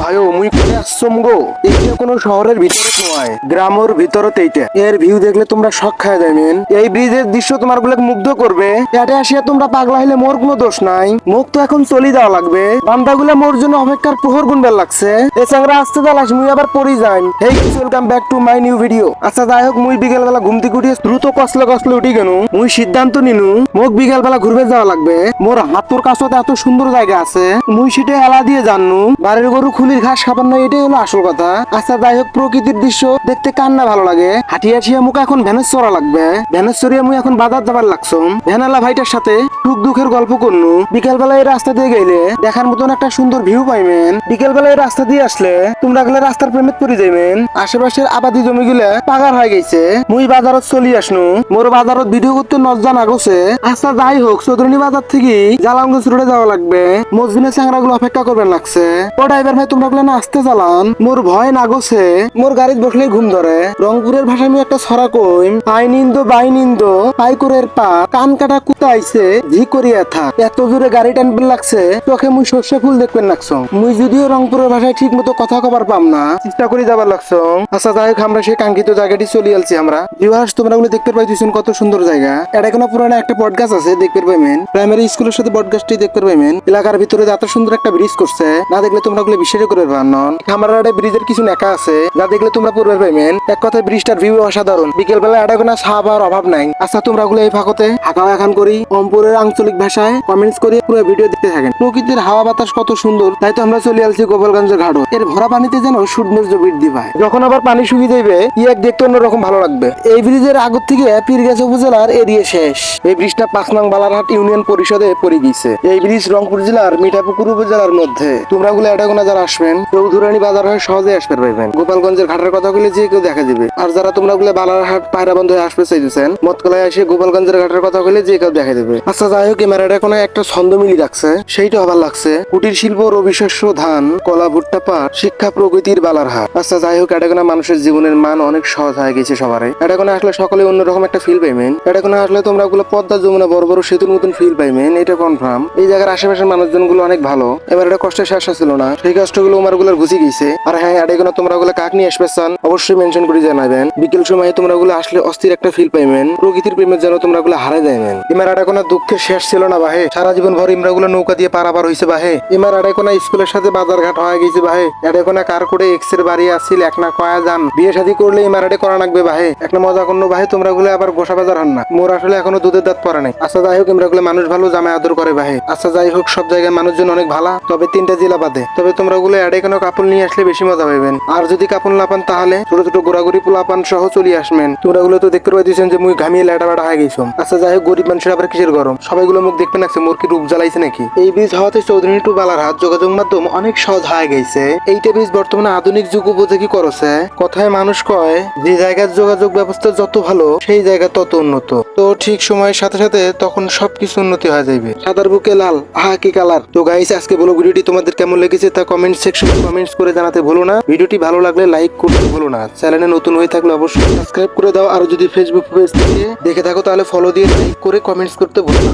ভাইও, মুই করে আসছম গো। এইটা কোনো শহরের ভিতরে নয়, গ্রামের ভিতরত এইটা। এর ভিউ দেখলে তোমরা শখ খায় যাবেন এই ব্রিজের দৃশ্য তোমারগুলো মুগ্ধ করবে। এটা আসিয়া তোমরা পাগলা হইলে মোর কোনো দোষ নাই। মুখ তো এখন চলি যাওয়া লাগবে। বান্দাগুলা মোর জন্য অপেক্ষার প্রহর গুণ বেল লাগছে। এ চাংরা আসতে দালাস মুই আবার পড়ি যাই hey welcome back to my new video আচ্ছা যাই হোক, মুই বিকেল বেলা ঘুমতি কুটিয়ে দ্রুত কসলে কসলে উঠি গেনু। মুই সিদ্ধান্ত নিনু, মোক বিকেল বেলা ঘুরবে যাওয়া লাগবে। মোর হাতুর কাছত এত সুন্দর জায়গা আছে। মুই সেটা এলা দিয়ে জাননু। বাড়ির গরু খুলির ঘাস খাবার না এটাই হলো আসল কথা। আচ্ছা যাই হোক, প্রকৃতির দৃশ্য দেখতে কার না ভালো লাগে। হাঁটিয়ে হাঁটিয়ে মুখ এখন ভ্যানের চড়া লাগবে। ভ্যানের মুই এখন বাজার যাবার লাগছম। ভ্যানালা ভাইটার সাথে সুখ দুঃখের গল্প করনু। বিকেল বেলা এই রাস্তা দিয়ে গেলে দেখার মতন একটা সুন্দর ভিউ পাইবেন বিকেল বেলা এই রাস্তা দিয়ে আসলে তোমরা গেলে রাস্তার প্রেমে পড়ে যাইবেন আশেপাশের আবাদি জমি গুলা পাগার হয়ে গেছে। মুই বাজারত চলি আসনু। মোর বাজারত ভিডিও করতে নজান আগছে। আচ্ছা যাই হোক, চৌধুরী বাজার থেকে জালামগঞ্জ রোডে যাওয়া লাগবে। মসজিদের চ্যাংরা গুলো অপেক্ষা করবেন লাগছে। ও ড্রাইভার ভাই না আসতে মোর ভয় নাগছে। মোর গাড়িত বসলে ঘুম ধরে। রংপুরের ভাষায় আমি একটা আই নিন্দ, বাই নিন্দ পা, কান কাটা ঝি এত গাড়ি টানবেন লাগছে, চোখে মুই সর্ষে ফুল দেখবেন লাগছ মুই যদিও রংপুরের ভাষায় ঠিক মতো কথা কবার পাম না, চেষ্টা করে যাবার লাগছ আচ্ছা যাই হোক, আমরা সেই কাঙ্ক্ষিত জায়গাটি চলে আলছি আমরা। ভিউয়ার্স তোমরা গুলো দেখতে পাইতেছেন কত সুন্দর জায়গা। এটা কোনো পুরানো একটা বটগাছ আছে, দেখতে পাইবেন। প্রাইমারি স্কুলের সাথে বটগাছটি দেখতে পাইবেন। এলাকার ভিতরে এত সুন্দর একটা ব্রিজ করছে, না দেখলে তোমরা গুলো বিশ্বাস করে পারনন খামারাডে ব্রিজের কিছু নেকা আছে, যা দেখলে তোমরা পূর্বে পাইবেন এক কথায় ব্রিজটার ভিউ অসাধারণ। বিকেল বেলা এটা কোনো ছাপ আর অভাব নাই। আচ্ছা তোমরা গুলো এই ফাঁকতে হাঁকা এখন করি। অম্পুরের আঞ্চলিক ভাষায় কমেন্টস করে পুরো ভিডিও দেখতে থাকেন। প্রকৃতির হাওয়া বাতাস কত সুন্দর, তাই তো আমরা চলে আসছি গোপালগঞ্জের ঘাটও এর ভরা পানিতে যেন সৌন্দর্য বৃদ্ধি পায়। যখন আবার পানি শুকিয়ে যাবে ইয়াক দেখতে অন্যরকম ভালো লাগবে। এই ব্রিজের আগর থেকে পীরগাছা উপজেলার এরিয়া শেষ। এই ব্রিজটা পাঁচ নং বালারহাট ইউনিয়ন পরিষদে পড়ে গিয়েছে। এই ব্রিজ রংপুর জেলার মিঠাপুকুর উপজেলার মধ্যে। তোমরা গুলো এটা কোনো যারা আসবেন, চৌধুরানী বাজার হয়ে সহজে আসতে পারবেন। গোপালগঞ্জের ঘাটের কথা বলে যে কেউ দেখা যাবে আর যারা তোমরা গুলো বালারহাট পায়রা বন্ধ হয়ে আসতে চাইতেছেন, মতকলায় এসে গোপালগঞ্জের ঘাটের কথা বলে যে কেউ দেখা যাবে আচ্ছা যাই হোক ক্যামেরাটা কোনো একটা ছন্দ মিলি রাখছে। সেইটা হবার লাগছে। কুটির শিল্প রবি শস্য ধান, কলা, ভুট্টা, পাট, শিক্ষা প্রগতির বালারহাট আচ্ছা যাই হোক এটা কোনো মানুষের জীবনের মান অনেক সহজ হয়ে গেছে সবারই। এটা কোনো আসলে সকলে অন্যরকম একটা ফিল পাইবেন এটা কোনো আসলে তোমরা গুলো পদ্মা, যমুনা, বড় বড় সেতুর মতন ফিল পাইবেন এটা কনফার্ম এই জায়গার আশেপাশের মানুষজনগুলো অনেক ভালো। এবার এটা কষ্টের শেষ ছিল না। সেই কষ্টগুলো উমারগুলোর ঘুষি গেছে। আর হ্যাঁ এটা কোনো তোমরা গুলো কাক নিয়ে আসবে চান অবশ্যই মেনশন করে জানাবেন। বিকেল সময় তোমরা গুলো আসলে অস্থির একটা ফিল পাইবেন। প্রকৃতির প্রেমের যেন তোমরা গুলো হারাই যাইবেন। এমার এটা কোনো দুঃখের শেষ ছিল না, বাহে। সারা জীবন ভর ইমরা গুলো নৌকা দিয়ে পারাবার হয়েছে বাহে। এমার এটা কোনো স্কুলের সাথে বাজার ঘাট হয়ে গেছে, বাহে। এটা কোনো কার করে এক্সের বাড়ি আসছিল এক না কয়া যান। বিয়ে শাদী করলে ইমার এটা করা লাগবে, বাহে। এক না মজা করল, বাহে তোমরা গুলো আবার গোসা বাজার হন না। মোর আসলে এখনও দুধের দাঁত পরে নাই। আচ্ছা যাই হোক ইমরা গুলো মানুষ ভালো, জামাই আদর করে, বাহে। আচ্ছা যাই হোক, সব জায়গায় মানুষজন অনেক ভালো। তবে তিনটা জেলা বাদে। তবে তোমরা গুলো এডে কোনো কাপড় নিয়ে আসলে বেশি মজা পাইবেন। আর যদি কাপড় না পান তাহলে ছোট ছোট গোড়াগুড়ি পোলাপান সহ চলে আসবেন। তোমরা গুলো তো দেখতে পাইতেছেন যে মুই ঘামিয়ে লেটা বেটা হয়ে গেছো আচ্ছা যাই হোক, গরিব মানুষের আবার কিসের গরম? সবাই গুলো মুখ দেখবেন আছে মোর কি রূপ জ্বালাইছে নাকি? এই বীজ হওয়াতে চৌধুরী টু বালার হাত যোগাযোগ মাধ্যম অনেক সহজ হয়ে গেছে। এইটা বীজ বর্তমানে আধুনিক যুগ উপযোগী করছে। কথায় মানুষ কয়, যে জায়গার যোগাযোগ ব্যবস্থা যত ভালো, সেই জায়গা তত উন্নত। তো ঠিক সময়ের সাথে সাথে তখন সবকিছু উন্নতি হয়ে যাবে সাদার বুকে লাল আহা কি কালার। তো গাইস আজকে বলো ভিডিওটি তোমাদের কেমন লেগেছে তা কমেন্ট সেকশনে কমেন্টস করে জানাতে ভুলো না। ভিডিওটি ভালো লাগলে লাইক করতে ভুলো না। চ্যানেলে নতুন হয়ে থাকলে অবশ্যই সাবস্ক্রাইব করে দাও। আর যদি ফেসবুক পেজ থেকে দেখে থাকো, তাহলে ফলো দিয়ে লাইক করে কমেন্টস করতে ভুলো না।